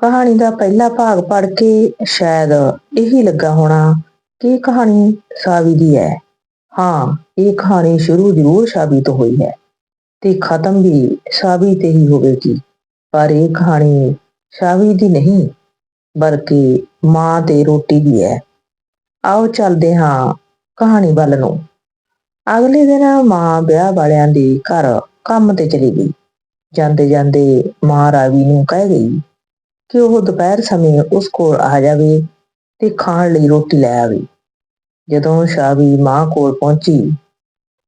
ਕਹਾਣੀ ਦਾ ਪਹਿਲਾ ਭਾਗ ਪੜ੍ਹ ਕੇ ਸ਼ਾਇਦ ਇਹੀ ਲੱਗਾ ਹੋਣਾ ਕਿ ਇਹ ਕਹਾਣੀ ਸਾਵੀ ਦੀ ਹੈ। ਹਾਂ, ਇਹ ਕਹਾਣੀ ਸ਼ੁਰੂ ਜ਼ਰੂਰ ਸ਼ਾਬੀ ਤੋਂ ਹੋਈ ਹੈ ਤੇ ਖਤਮ ਵੀ ਸ਼ਾਬੀ ਤੇ ਹੀ ਹੋਵੇਗੀ। ਪਰ ਇਹ ਕਹਾਣੀ ਸ਼ਾਬੀ ਦੀ ਨਹੀਂ, ਬਲਕਿ ਮਾਂ ਤੇ ਰੋਟੀ ਦੀ ਹੈ। ਆਓ ਚੱਲਦੇ ਹਾਂ ਕਹਾਣੀ ਵੱਲ ਨੂੰ। ਅਗਲੇ ਦਿਨ ਮਾਂ ਵਿਆਹ ਵਾਲਿਆਂ ਦੇ ਘਰ ਕੰਮ ਤੇ ਚਲੀ ਗਈ। ਜਾਂਦੇ ਜਾਂਦੇ ਮਾਂ ਰਾਵੀ ਨੂੰ ਕਹਿ ਗਈ ਕਿ ਉਹ ਦੁਪਹਿਰ ਸਮੇਂ ਉਸ ਕੋਲ ਆ ਜਾਵੇ ਤੇ ਖਾਣ ਲਈ ਰੋਟੀ ਲੈ ਆਵੇ। ਜਦੋਂ ਸ਼ਾਵੀ ਮਾਂ ਕੋਲ ਪਹੁੰਚੀ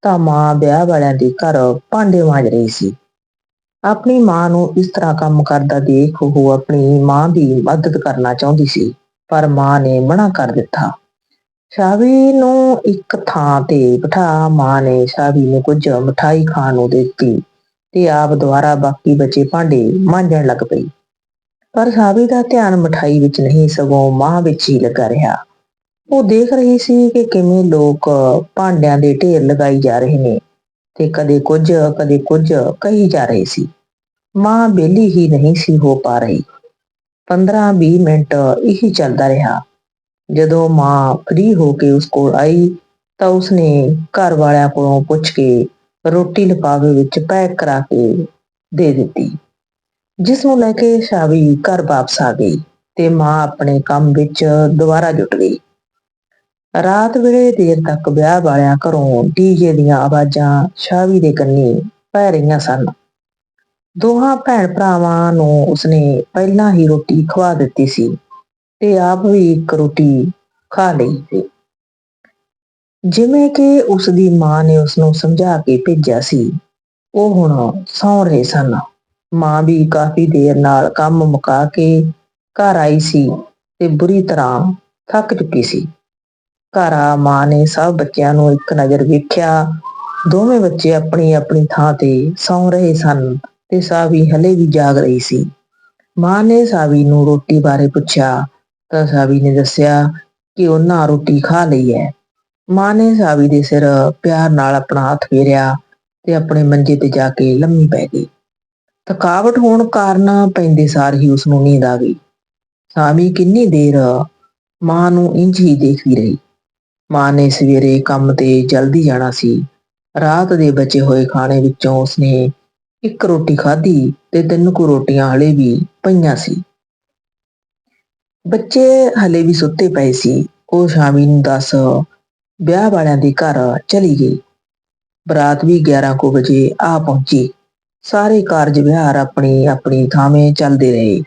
ਤਾਂ ਮਾਂ ਵਿਆਹ ਵਾਲਿਆਂ ਦੇ ਘਰ ਭਾਂਡੇ ਮਾਂਜ ਰਹੀ ਸੀ। ਆਪਣੀ ਮਾਂ ਨੂੰ ਇਸ ਤਰ੍ਹਾਂ ਕੰਮ ਕਰਦਾ ਦੇਖ ਉਹ ਆਪਣੀ ਮਾਂ ਦੀ ਮਦਦ ਕਰਨਾ ਚਾਹੁੰਦੀ ਸੀ, ਪਰ ਮਾਂ ਨੇ ਮਨਾ ਕਰ ਦਿੱਤਾ। ਸ਼ਾਵੀ ਨੂੰ ਇੱਕ ਥਾਂ ਤੇ ਬਿਠਾ, ਮਾਂ ਨੇ ਸ਼ਾਵੀ ਨੂੰ ਕੁਝ ਮਠਾਈ ਖਾਣ ਨੂੰ ਦਿੱਤੀ ਤੇ ਆਪ ਦੁਆਰਾ ਬਾਕੀ ਬਚੇ ਭਾਂਡੇ ਮਾਂਜਣ ਲੱਗ ਪਈ। ਪਰ ਸਾਬੀ ਦਾ ਧਿਆਨ ਮਠਾਈ ਵਿੱਚ ਨਹੀਂ, ਸਗੋਂ ਮਾਂ ਵਿੱਚ ਹੀ ਲੱਗਾ ਰਿਹਾ। ਉਹ ਦੇਖ ਰਹੀ ਸੀ ਕਿ ਕਿਵੇਂ ਲੋਕ ਭਾਂਡਿਆਂ ਦੇ ਢੇਰ ਲਗਾਈ ਜਾ ਰਹੇ ਨੇ ਤੇ ਕਦੇ ਕੁਝ ਕਦੇ ਕੁਝ ਕਹੀ ਜਾ ਰਹੀ ਸੀ। ਮਾਂ ਬੇਲੀ ਹੀ ਨਹੀਂ ਸੀ ਹੋ ਪਾ ਰਹੀ। 15-20 ਮਿੰਟ ਇਹੀ ਚੱਲਦਾ ਰਿਹਾ। ਜਦੋਂ ਮਾਂ ਫ੍ਰੀ ਹੋ ਕੇ ਉਸ ਕੋਲ ਆਈ ਤਾਂ ਉਸਨੇ ਘਰ ਵਾਲਿਆਂ ਕੋਲੋਂ ਪੁੱਛ ਕੇ ਰੋਟੀ ਲਪਾਵੇ ਵਿੱਚ ਪੈਕ ਕਰਾ ਕੇ ਦੇ ਦਿੱਤੀ। ਜਿਸ ਨੂੰ ਲੈ ਕੇ ਸ਼ਾਵੀ ਘਰ ਵਾਪਸ ਆ ਗਈ ਤੇ ਮਾਂ ਆਪਣੇ ਕੰਮ ਵਿੱਚ ਦੁਬਾਰਾ ਜੁਟ ਗਈ। ਰਾਤ ਵੇਲੇ ਦੇਰ ਤੱਕ ਵਿਆਹ ਵਾਲਿਆਂ ਘਰੋਂ ਡੀਜੇ ਦੀਆਂ ਆਵਾਜ਼ਾਂ ਸ਼ਾਵੀ ਦੇ ਕੰਨੀ ਪੈ ਰਹੀਆਂ ਸਨ। ਦੋਹਾਂ ਭੈਣ ਭਰਾਵਾਂ ਨੂੰ ਉਸਨੇ ਪਹਿਲਾਂ ਹੀ ਰੋਟੀ ਖਵਾ ਦਿੱਤੀ ਸੀ ਤੇ ਆਪ ਵੀ ਇੱਕ ਰੋਟੀ ਖਾ ਲਈ ਸੀ। ਜਿਵੇਂ ਕਿ ਉਸ ਦੀ ਮਾਂ ਨੇ ਉਸ ਨੂੰ ਸਮਝਾ ਕੇ ਭੇਜਿਆ ਸੀ, ਉਹ ਹੁਣ ਸੌਂ ਰਹੇ ਸਨ। ਮਾਂ ਵੀ ਕਾਫੀ ਦੇਰ ਨਾਲ ਕੰਮ ਮੁਕਾ ਕੇ ਘਰ ਆਈ ਸੀ ਤੇ ਬੁਰੀ ਤਰ੍ਹਾਂ ਥੱਕ ਚੁੱਕੀ ਸੀ। ਘਰ ਆ ਮਾਂ ਨੇ ਸਭ ਬੱਚਿਆਂ ਨੂੰ ਇੱਕ ਨਜ਼ਰ ਵੇਖਿਆ। ਦੋਵੇਂ ਬੱਚੇ ਆਪਣੀ ਆਪਣੀ ਥਾਂ ਤੇ ਸੌਂ ਰਹੇ ਸਨ ਤੇ ਸਾਵੀ ਹਲੇ ਵੀ ਜਾਗ ਰਹੀ ਸੀ। ਮਾਂ ਨੇ ਸਾਵੀ ਨੂੰ ਰੋਟੀ ਬਾਰੇ ਪੁੱਛਿਆ ਤਾਂ ਸਾਵੀ ਨੇ ਦੱਸਿਆ ਕਿ ਉਹਨਾਂ ਰੋਟੀ ਖਾ ਲਈ ਹੈ। ਮਾਂ ਨੇ ਸਾਵੀ ਦੇ ਸਿਰ ਪਿਆਰ ਨਾਲ ਆਪਣਾ ਹੱਥ ਫੇਰਿਆ ਤੇ ਆਪਣੇ ਮੰਜੇ ਤੇ ਜਾ ਕੇ ਲੰਮੀ ਪੈ ਗਈ। ਥਕਾਵਟ ਹੋਣ ਕਾਰਨ ਪੈਂਦੇ ਸਾਰ ਹੀ ਉਸ ਨੂੰ ਨੀਂਦ ਆ ਗਈ। ਸਾਮੀ ਕਿੰਨੀ ਦੇਰ ਮਾਂ ਨੂੰ ਇੰਝ ਹੀ ਦੇਖਦੀ ਰਹੀ। ਮਾਂ ਨੇ ਸਵੇਰੇ ਕੰਮ ਤੇ ਜਲਦੀ ਜਾਣਾ ਸੀ। ਰਾਤ ਦੇ ਬਚੇ ਹੋਏ ਖਾਣੇ ਵਿੱਚੋਂ ਉਸਨੇ ਇੱਕ ਰੋਟੀ ਖਾਧੀ ਤੇ ਤਿੰਨ ਕੁ ਰੋਟੀਆਂ ਹਲੇ ਵੀ ਪਈਆਂ ਸੀ। ਬੱਚੇ ਹਲੇ ਵੀ ਸੁੱਤੇ ਪਏ ਸੀ। ਉਹ ਸ਼ਾਮੀ ਨੂੰ 10 ਵਿਆਹ ਵਾਲਿਆਂ ਦੇ ਘਰ ਚਲੀ ਗਈ। ਬਰਾਤ ਵੀ 11 ਕੁ ਵਜੇ ਆ ਪਹੁੰਚੀ। ਸਾਰੇ ਕਾਰਜ ਵਿਹਾਰ ਆਪਣੀ ਆਪਣੀ ਥਾਵੇਂ ਚੱਲਦੇ ਰਹੇ।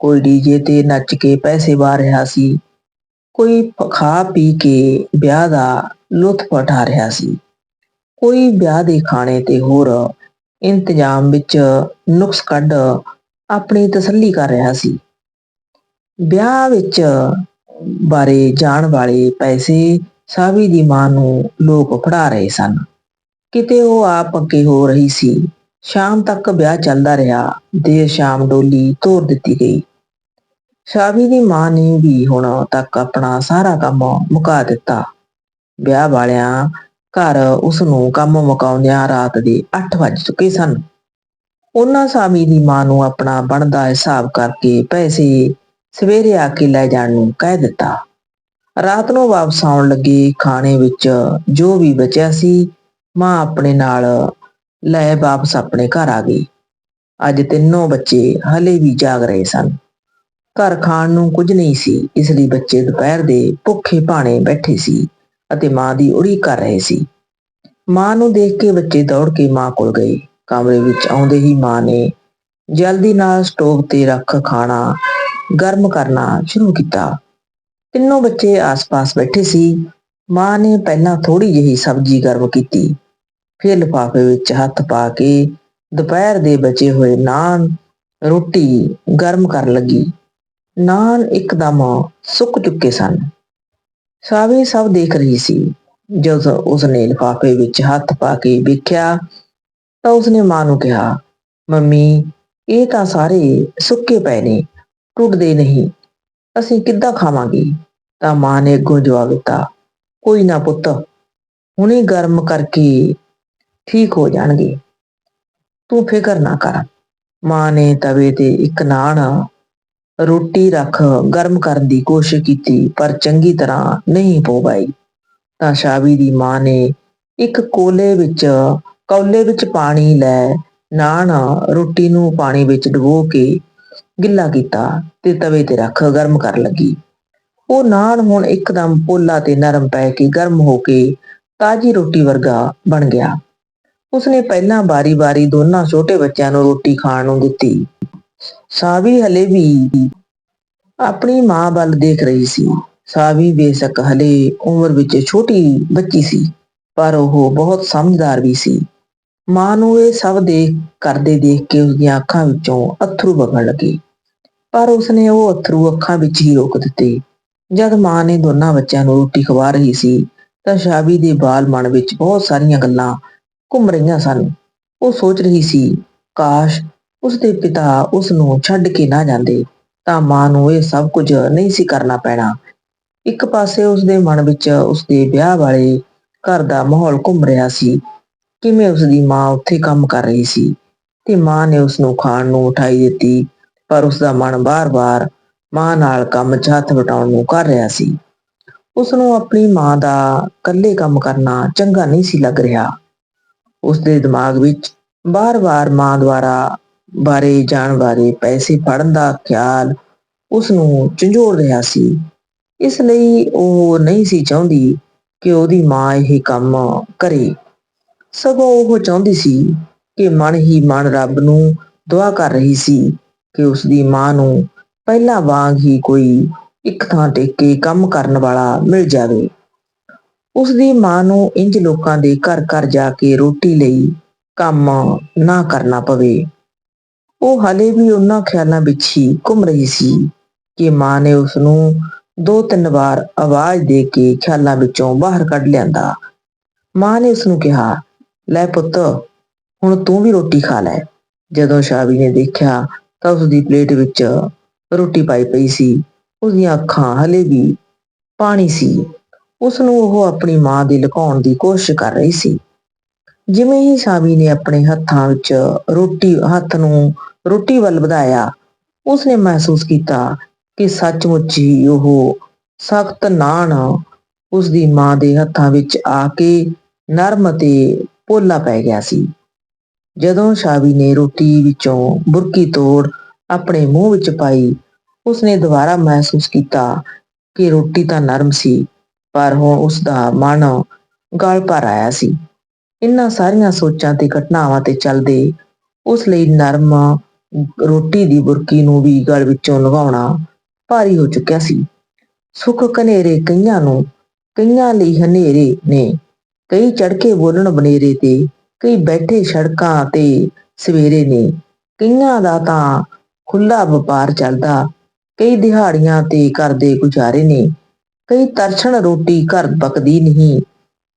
ਕੋਈ ਡੀਜੇ ਤੇ ਨੱਚ ਕੇ ਪੈਸੇ ਵਾਰ ਰਿਹਾ ਸੀ, ਕੋਈ ਖਾ ਪੀ ਕੇ ਵਿਆਹ ਦਾ ਲੁਤਫ ਉਠਾ ਰਿਹਾ ਸੀ, ਕੋਈ ਵਿਆਹ ਦੇ ਖਾਣੇ ਤੇ ਹੋਰ ਇੰਤਜ਼ਾਮ ਵਿੱਚ ਨੁਕਸ ਕੱਢ ਆਪਣੀ ਤਸੱਲੀ ਕਰ ਰਿਹਾ ਸੀ। ਵਿਆਹ ਵਿੱਚ ਬਾਰੇ ਜਾਣ ਵਾਲੇ ਪੈਸੇ ਸਾਵੀ ਦੀ ਮਾਂ ਨੂੰ ਲੋਕ ਫੜਾ ਰਹੇ ਸਨ। ਕਿਤੇ ਉਹ ਆਪ ਅੱਗੇ ਹੋ ਰਹੀ ਸੀ ਸ਼ਾਮ ਤੱਕ ਵਿਆਹ ਚੱਲਦਾ ਰਿਹਾ ਦੇਰ ਸ਼ਾਮ ਡੋਲੀ ਤੋਰ ਦਿੱਤੀ ਗਈ। ਸ਼ਾਬੀ ਦੀ ਮਾਂ ਨੇ ਵੀ ਹੁਣ ਤੱਕ ਆਪਣਾ ਸਾਰਾ ਕੰਮ ਮੁਕਾ ਦਿੱਤਾ। ਵਿਆਹ ਵਾਲਿਆਂ ਘਰ ਉਸ ਨੂੰ ਕੰਮ ਮੁਕਾਉਂਦਿਆਂ ਰਾਤ ਦੇ 8 ਵੱਜ ਚੁੱਕੇ ਸਨ। ਉਹਨਾਂ ਸਾਮੀ ਦੀ ਮਾਂ ਨੂੰ ਆਪਣਾ ਬਣਦਾ ਹਿਸਾਬ ਕਰਕੇ ਪੈਸੇ ਸਵੇਰੇ ਆ ਕੇ ਲੈ ਜਾਣ ਨੂੰ ਕਹਿ ਦਿੱਤਾ। ਰਾਤ ਨੂੰ ਵਾਪਸ ਆਉਣ ਲੱਗੇ ਖਾਣੇ ਵਿੱਚ ਜੋ ਵੀ ਬਚਿਆ ਸੀ, ਮਾਂ ਆਪਣੇ ਨਾਲ ਲੈ ਵਾਪਸ ਆਪਣੇ ਘਰ ਆ ਗਈ। ਅੱਜ ਤਿੰਨੋਂ ਬੱਚੇ ਹਲੇ ਵੀ ਜਾਗ ਰਹੇ ਸਨ। ਘਰ ਖਾਣ ਨੂੰ ਕੁਝ ਨਹੀਂ ਸੀ। ਇਸ ਲਈ ਬੱਚੇ ਦੁਪਹਿਰ ਦੇ ਭੁੱਖੇ ਭਾਣੇ ਬੈਠੇ ਸੀ ਅਤੇ ਮਾਂ ਦੀ ਉਡੀਕ ਕਰ ਰਹੇ ਸੀ। ਮਾਂ ਨੂੰ ਦੇਖ ਕੇ ਬੱਚੇ ਦੌੜ ਕੇ ਮਾਂ ਕੋਲ ਗਏ। ਕਮਰੇ ਵਿੱਚ ਆਉਂਦੇ ਹੀ ਮਾਂ ਨੇ ਜਲਦੀ ਨਾਲ ਸਟੋਵ ਤੇ ਰੱਖ ਖਾਣਾ ਗਰਮ ਕਰਨਾ ਸ਼ੁਰੂ ਕੀਤਾ। ਤਿੰਨੋਂ ਬੱਚੇ ਆਸ-ਪਾਸ ਬੈਠੇ ਸੀ। ਮਾਂ ਨੇ ਪਹਿਲਾਂ ਥੋੜੀ ਜਿਹੀ ਸਬਜ਼ੀ ਗਰਮ ਕੀਤੀ। ਫਿਰ ਲਿਫਾਫੇ ਵਿੱਚ ਹੱਥ ਪਾ ਕੇ ਦੁਪਹਿਰ ਦੇ ਬਚੇ ਹੋਏ ਨਾਨ ਰੋਟੀ ਗਰਮ ਕਰਨ ਲੱਗੀ। ਨਾਨ ਇੱਕਦਮ ਸੁੱਕ ਚੁੱਕੇ ਸਨ। ਸਾਵੇ ਸਭ ਦੇਖ ਰਹੀ ਸੀ। ਜਦੋਂ ਉਸਨੇ ਲਿਫਾਫੇ ਵਿੱਚ ਹੱਥ ਪਾ ਕੇ ਵੇਖਿਆ ਤਾਂ ਉਸਨੇ ਮਾਂ ਨੂੰ ਕਿਹਾ, ਮੰਮੀ, ਇਹ ਤਾਂ ਸਾਰੇ ਸੁੱਕੇ ਪਏ ਨੇ, ਟੁੱਟਦੇ ਨਹੀਂ। ਅਸੀਂ ਕਿੱਦਾਂ ਖਾਵਾਂਗੇ? ਤਾਂ ਮਾਂ ਨੇ ਅੱਗੋਂ ਜਵਾਬ ਦਿੱਤਾ, ਕੋਈ ਨਾ ਪੁੱਤ, ਹੁਣੇ ਗਰਮ ਕਰਕੇ ਠੀਕ ਹੋ ਜਾਣਗੇ। ਤੂੰ ਫਿਕਰ ਨਾ ਕਰ। ਮਾਂ ਨੇ ਤਵੇ ਤੇ ਇੱਕ ਨਾਣ ਰੋਟੀ ਰੱਖ ਗਰਮ ਕਰਨ ਦੀ ਕੋਸ਼ਿਸ਼ ਕੀਤੀ, ਪਰ ਚੰਗੀ ਤਰ੍ਹਾਂ ਨਹੀਂ ਪੋ ਪਾਈ। ਤਾਂ ਸ਼ਾਵੀ ਦੀ ਮਾਂ ਨੇ ਇੱਕ ਕੋਲੇ ਵਿੱਚ, ਕੌਲੇ ਵਿੱਚ ਪਾਣੀ ਲੈ ਨਾਨ ਰੋਟੀ ਨੂੰ ਪਾਣੀ ਵਿੱਚ ਡੁਬੋ ਕੇ ਗਿੱਲਾ ਕੀਤਾ ਤੇ ਤਵੇ ਤੇ ਰੱਖ ਗਰਮ ਕਰਨ ਲੱਗੀ। ਉਹ ਨਾਨ ਹੁਣ ਇੱਕਦਮ ਪੋਲਾ ਤੇ ਨਰਮ ਪੈ ਕੇ ਗਰਮ ਹੋ ਕੇ ਤਾਜੀ ਰੋਟੀ ਵਰਗਾ ਬਣ ਗਿਆ। ਉਸਨੇ ਪਹਿਲਾਂ ਬਾਰੀ-ਬਾਰੀ ਦੋਨਾਂ ਛੋਟੇ ਬੱਚਿਆਂ ਨੂੰ ਰੋਟੀ ਖਾਣ ਨੂੰ ਦਿੱਤੀ। ਸਾਵੀ ਹਲੇ ਵੀ ਆਪਣੀ ਮਾਂ ਵੱਲ ਦੇਖ ਰਹੀ ਸੀ। ਸਾਵੀ ਬੇਸ਼ੱਕ ਹਲੇ ਉਮਰ ਵਿੱਚ ਛੋਟੀ ਬੱਚੀ ਸੀ, ਪਰ ਉਹ ਬਹੁਤ ਸਮਝਦਾਰ ਵੀ ਸੀ। ਮਾਂ ਨੂੰ ਇਹ ਸਭ ਦੇਖ ਕਰਦੇ ਦੇਖ ਕੇ ਉਸਦੀਆਂ ਅੱਖਾਂ ਵਿੱਚੋਂ ਅਥਰੂ ਵਗਣ ਲੱਗੇ। ਪਰ ਉਸਨੇ ਉਹ ਅਥਰੂ ਅੱਖਾਂ ਵਿੱਚ ਹੀ ਰੋਕ ਦਿੱਤੇ। ਜਦ ਮਾਂ ਨੇ ਦੋਨਾਂ ਬੱਚਿਆਂ ਨੂੰ ਰੋਟੀ ਖਵਾ ਰਹੀ ਸੀ, ਤਾਂ ਸ਼ਾਬੀ ਦੇ ਬਾਲ ਮਨ ਵਿੱਚ ਬਹੁਤ ਸਾਰੀਆਂ ਗੱਲਾਂ ਘੁੰਮ ਰਹੀਆਂ ਸਨ। ਉਹ ਸੋਚ ਰਹੀ ਸੀ, ਕਾਸ਼ ਉਸਦੇ ਪਿਤਾ ਉਸ ਨੂੰ ਛੱਡ ਕੇ ਨਾ ਜਾਂਦੇ, ਤਾਂ ਮਾਂ ਨੂੰ ਇਹ ਸਭ ਕੁਝ ਨਹੀਂ ਸੀ ਕਰਨਾ ਪੈਣਾ। ਇੱਕ ਪਾਸੇ ਉਸਦੇ ਮਨ ਵਿੱਚ ਉਸਦੇ ਵਿਆਹ ਵਾਲੇ ਘਰ ਦਾ ਮਾਹੌਲ ਘੁੰਮ ਰਿਹਾ ਸੀ, ਕਿਵੇਂ ਉਸਦੀ ਮਾਂ ਉੱਥੇ ਕੰਮ ਕਰ ਰਹੀ ਸੀ, ਤੇ ਮਾਂ ਨੇ ਉਸ ਨੂੰ ਖਾਣ ਨੂੰ ਉਠਾਈ ਦਿੱਤੀ, ਪਰ ਉਸਦਾ ਮਨ ਬਾਰ-ਬਾਰ ਮਾਂ ਨਾਲ ਕੰਮ 'ਚ ਹੱਥ ਵਟਾਉਣ ਨੂੰ ਕਰ ਰਿਹਾ ਸੀ। ਉਸ ਨੂੰ ਆਪਣੀ ਮਾਂ ਦਾ ਇਕੱਲੇ ਕੰਮ ਕਰਨਾ ਚੰਗਾ ਨਹੀਂ ਸੀ ਲੱਗ ਰਿਹਾ। ਉਸਦੇ ਦਿਮਾਗ ਵਿੱਚ ਬਾਰ-ਬਾਰ ਮਾਂ ਦੁਆਰਾ ਬਾਰੇ ਜਾਣ ਬਾਰੇ ਪੈਸੇ ਫੜਨ ਦਾ ਖਿਆਲ ਉਸ ਨੂੰ ਝੰਜੋੜ ਰਿਹਾ ਸੀ। ਇਸ ਲਈ ਉਹ ਨਹੀਂ ਸੀ ਚਾਹੁੰਦੀ ਕਿ ਉਹਦੀ ਮਾਂ ਇਹ ਕੰਮ ਕਰੇ। ਸਗੋਂ ਉਹ ਚਾਹੁੰਦੀ ਸੀ ਕਿ ਮਨ ਹੀ ਮਨ ਰੱਬ ਨੂੰ ਦੁਆ ਕਰ ਰਹੀ ਸੀ ਕਿ ਉਸਦੀ ਮਾਂ ਨੂੰ ਪਹਿਲਾਂ ਵਾਂਗ ਹੀ ਕੋਈ ਇੱਕ ਥਾਂ ਟਿਕ ਕੇ ਕੰਮ ਕਰਨ ਵਾਲਾ ਮਿਲ ਜਾਵੇ। ਉਸਦੀ ਮਾਂ ਨੂੰ ਇੰਜ ਲੋਕਾਂ ਦੇ ਘਰ ਘਰ ਜਾ ਕੇ ਰੋਟੀ ਲਈ ਕੰਮ ਨਾ ਕਰਨਾ ਪਵੇ। ਉਹ ਹਲੇ ਵੀ ਉਹਨਾਂ ਖਿਆਲਾਂ ਵਿੱਚ ਹੀ ਘੁੰਮ ਰਹੀ ਸੀ ਕਿ ਮਾਂ ਨੇ ਉਸ ਨੂੰ ਦੋ ਤਿੰਨ ਵਾਰ ਆਵਾਜ਼ ਦੇ ਕੇ ਖਿਆਲਾਂ ਵਿੱਚੋਂ ਬਾਹਰ ਕੱਢ ਲਿਆਂਦਾ। ਮਾਂ ਨੇ ਉਸ ਨੂੰ ਕਿਹਾ, ਲੈ ਪੁੱਤ, ਹੁਣ ਤੂੰ ਵੀ ਰੋਟੀ ਖਾ ਲੈ। ਜਦੋਂ ਸ਼ਾਬੀ ਨੇ ਦੇਖਿਆ ਤਾਂ ਉਸ ਦੀ ਪਲੇਟ ਵਿੱਚ ਰੋਟੀ ਪਾਈ ਪਈ ਸੀ। ਉਸ ਦੀਆਂ ਅੱਖਾਂ ਹਲੇ ਵੀ ਪਾਣੀ ਸੀ। ਉਸ ਨੂੰ ਉਹ ਆਪਣੀ ਮਾਂ ਦੀ ਲੁਕਾਉਣ ਦੀ ਕੋਸ਼ਿਸ਼ ਕਰ ਰਹੀ ਸੀ। ਜਿਵੇਂ ਹੀ ਸ਼ਾਬੀ ਨੇ ਆਪਣੇ ਹੱਥਾਂ ਵਿੱਚ ਰੋਟੀ, ਹੱਥ ਨੂੰ ਰੋਟੀ ਵੱਲ ਵਧਾਇਆ, ਉਸਨੇ ਮਹਿਸੂਸ ਕੀਤਾ ਕਿ ਸੱਚਮੁੱਚ ਹੀ ਉਹ ਸਖਤ ਨਾਣ ਉਸ ਦੀ ਮਾਂ ਦੇ ਹੱਥਾਂ ਵਿੱਚ ਆ ਕੇ ਨਰਮ ਤੇ ਪੋਲਾ ਪੈ ਗਿਆ ਸੀ। ਜਦੋਂ ਸ਼ਾਬੀ ਨੇ ਰੋਟੀ ਵਿੱਚੋਂ ਬੁਰਕੀ ਤੋੜ ਆਪਣੇ ਮੂੰਹ ਵਿੱਚ ਪਾਈ, ਉਸਨੇ ਦੁਬਾਰਾ ਮਹਿਸੂਸ ਕੀਤਾ ਕਿ ਰੋਟੀ ਤਾਂ ਨਰਮ ਸੀ ਪਰ ਹੁਣ ਉਸ ਦਾ ਮਨ ਗਲ ਭਰ ਆਇਆ ਸੀ। ਇਨ੍ਹਾਂ ਸਾਰੀਆਂ ਸੋਚਾਂ ਤੇ ਘਟਨਾਵਾਂ ਤੇ ਚੱਲਦੇ ਉਸ ਲਈ ਨਰਮ ਰੋਟੀ ਦੀ ਬੁਰਕੀ ਨੂੰ ਵੀ ਗਲ ਵਿੱਚੋਂ ਲਗਾਉਣਾ ਭਾਰੀ ਹੋ ਚੁੱਕਿਆ ਸੀ। ਸੁੱਖ ਕਨੇਰੇ ਕਈਆਂ ਨੂੰ, ਕਈਆਂ ਲਈ ਹਨੇਰੇ ਨੇ ਕਈ ਚੜਕੇ ਬੋਲਣ ਬਨੇਰੇ ਤੇ, ਕਈ ਬੈਠੇ ਸੜਕਾਂ ਤੇ ਸਵੇਰੇ ਨੇ, ਕਈਆਂ ਦਾ ਤਾਂ ਖੁੱਲਾ ਵਪਾਰ ਚੱਲਦਾ, ਕਈ ਦਿਹਾੜੀਆਂ ਤੇ ਕਰਦੇ ਗੁਜ਼ਾਰੇ ਨੇ। ਕਈ ਤਰਛਣ ਰੋਟੀ ਘਰ ਪਕਦੀ ਨਹੀਂ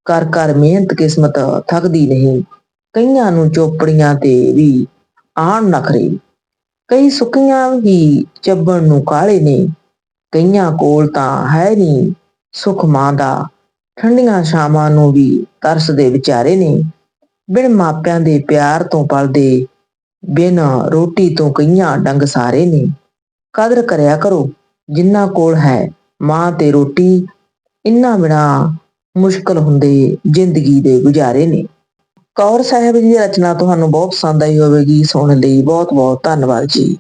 ਕਰ ਕਰ ਮਿਹਨਤ ਕਿਸਮਤ ਥੱਕਦੀ ਨਹੀਂ, ਕਈਆਂ ਨੂੰ ਚੋਪੜੀਆਂ ਤੇ ਵੀ ਆਣ ਨਖਰੇ ਕਈ ਸੁੱਕੀਆਂ ਵੀ ਚੱਬਣ ਨੂੰ ਕਾਲੇ ਨੇ, ਕਈਆਂ ਕੋਲ ਤਾਂ ਹੈ ਨਹੀਂ ਸੁਖ ਮਾਂ ਦਾ, ਠੰਡੀਆਂ ਸ਼ਾਮਾਂ ਨੂੰ ਵੀ ਤਰਸਦੇ ਵਿਚਾਰੇ ਨੇ। ਬਿਨ ਮਾਪਿਆਂ ਦੇ ਪਿਆਰ ਤੋਂ ਪਲਦੇ, ਬਿਨ ਰੋਟੀ ਤੋਂ ਕਈਆਂ ਡੰਗ ਸਾਰੇ ਨੇ। ਕਦਰ ਕਰਿਆ ਕਰੋ, ਜਿੰਨਾ ਕੋਲ ਹੈ ਮਾਂ ਤੇ ਰੋਟੀ ਇੰਨਾ ਬਿਨਾ ਮੁਸ਼ਕਲ ਹੁੰਦੇ ਜ਼ਿੰਦਗੀ ਦੇ ਗੁਜ਼ਾਰੇ ਨੇ। ਕੌਰ ਸਾਹਿਬ ਜੀ ਦੀ ਰਚਨਾ ਤੁਹਾਨੂੰ ਬਹੁਤ ਪਸੰਦ ਆਈ ਹੋਵੇਗੀ। ਸੁਣਨ ਲਈ ਬਹੁਤ ਬਹੁਤ ਧੰਨਵਾਦ ਜੀ।